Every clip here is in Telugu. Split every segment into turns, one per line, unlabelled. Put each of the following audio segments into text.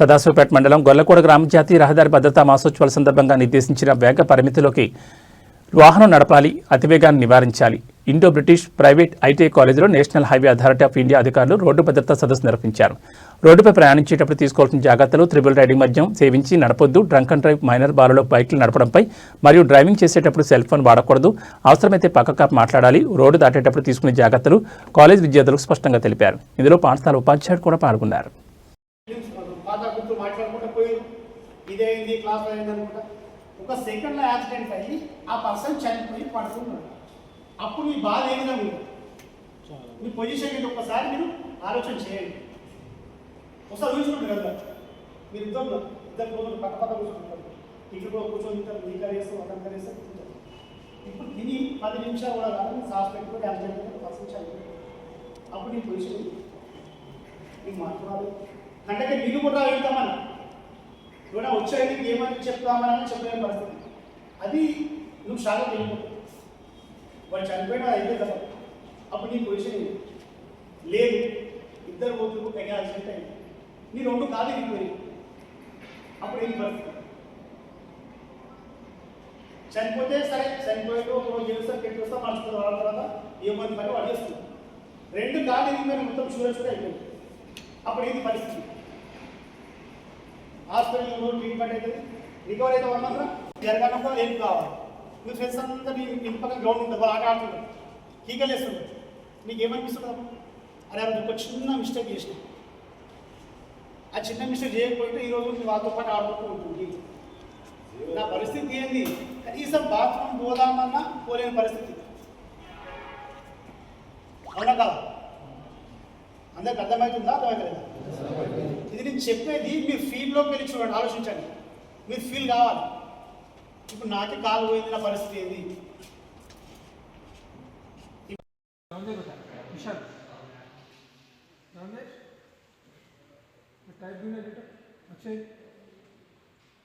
సదాశివపేట మండలం గొల్లకోడ గ్రామ జాతీయ రహదారి భద్రతా మాసోత్సవాల సందర్భంగా నిర్దేశించిన వేగ పరిమితిలోకి వాహనం నడపాలి అతివేగాన్ని నివారించాలి. ఇండో బ్రిటిష్ ప్రైవేట్ ఐటీఐ కాలేజీలో national highway authority of India అధికారులు రోడ్డు భద్రతా సదస్సు నిర్వహించారు. రోడ్డుపై ప్రయాణించేటప్పుడు తీసుకోవాల్సిన జాగ్రత్తలు త్రిబుల్ రైడింగ్ మద్యం సేవించి నడపొద్దు డ్రంక్ అండ్ డ్రైవ్ మైనర్ బాలలో బైక్లు నడపడంపై మరియు డ్రైవింగ్ చేసేటప్పుడు సెల్ ఫోన్ వాడకూడదు. అవసరమైతే పక్కక మాట్లాడాలి రోడ్డు దాటేటప్పుడు తీసుకునే జాగ్రత్తలు కాలేజ్ విద్యార్థులకు స్పష్టంగా తెలిపారు. ఇందులో పాఠశాల ఉపాధ్యాయుడు కూడా పాల్గొన్నారు.
పాత గుర్తు మాట్లాడుకుంటూ పోయారు ఇదే అయింది క్లాస్ అయింది అనుకుంటా. ఒక సెకండ్లో యాక్సిడెంట్ అయ్యి ఆ పర్సన్ చనిపోయి పడుతున్నాడు అప్పుడు మీ బాధ ఏ విధంగా ఉంది? మీ పొజిషన్ ఏంటి? ఒక్కసారి మీరు ఆలోచన చేయండి. ఒకసారి ఊహించుకుంటారు కదా. మీరు ఇద్దరు ఇద్దరు రోజులు పక్క పక్క కూర్చుంటారు ఇక్కడ కూడా కూర్చొని ఇద్దరు నీ కరేస్తాం అతను కరేస్తాం కూర్చుంటారు ఇప్పుడు తిని పది నిమిషాలు కూడా కాదు సాస్ పెట్టుకొని యాక్సిడెంట్ పర్సన్ చనిపోయి అప్పుడు నీ పొజిషన్? నీకు మాట్లాడాలి కంటే నీళ్ళు కూడా అడుగుతామని ఏమైనా వచ్చేది ఏమని చెప్తామని చెప్పలేని పరిస్థితి. అది నువ్వు షాక్ వెళ్ళిపోతావు వాడు చనిపోయినా అయితే కదా. అప్పుడు నీ పొజిషన్ ఏంటి? లేదు. ఇద్దరు పోతులు తెగ యాక్సిడెంట్ అయింది. నీ రెండు కాదు ఇరిగిపోయి అప్పుడు ఏం పరిస్థితి? చనిపోతే సరే చనిపోయాడు ఒక రోజు గెలుస్తారు పెట్టుకొస్తా మర్చుతుంది వాళ్ళ తర్వాత ఏమని పని వాడు చేస్తుంది. రెండు కాదు ఇరిగిపోయిన మొత్తం చూడొచ్చు అయిపోయింది. అప్పుడు ఏంటి పరిస్థితి? హాస్పిటల్లో ట్రీట్మెంట్ అవుతుంది. రికవర్ అయితే వాడు మాత్రం? జరగకుండా ఏం కావాలి? మీ ఫ్రెండ్స్ అంతా నీ ఇంటి పక్కన గ్రౌండ్ ఉంటుంది వాళ్ళు ఆట ఆడుతుంటారు. కీకలు వేస్తుంటారు. నీకు ఏమనిపిస్తుంది? అరే అది ఒక చిన్న మిస్టేక్ చేసిన. ఆ చిన్న మిస్టేక్ చేయకపోతే ఈరోజు నీ వాళ్ళతో పాటు ఆడుకుంటూ ఉంటుంది నా పరిస్థితి ఏంది? కనీసం బాత్రూమ్ పోదామన్నా పోలేని పరిస్థితి. అవునా కాదు? అందరికి అర్థమవుతుందా అర్థమవుతుందా ఇది నేను చెప్పేది మీరు ఫీల్డ్లోకి వెళ్ళి చూడండి ఆలోచించండి మీరు ఫీల్ కావాలి ఇప్పుడు నాకే కాలు పోయింది నా పరిస్థితి ఏంది
रामदेव होता विशाल रामदेव टाइप भी ना बेटा अक्षय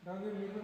रामदेव लिखो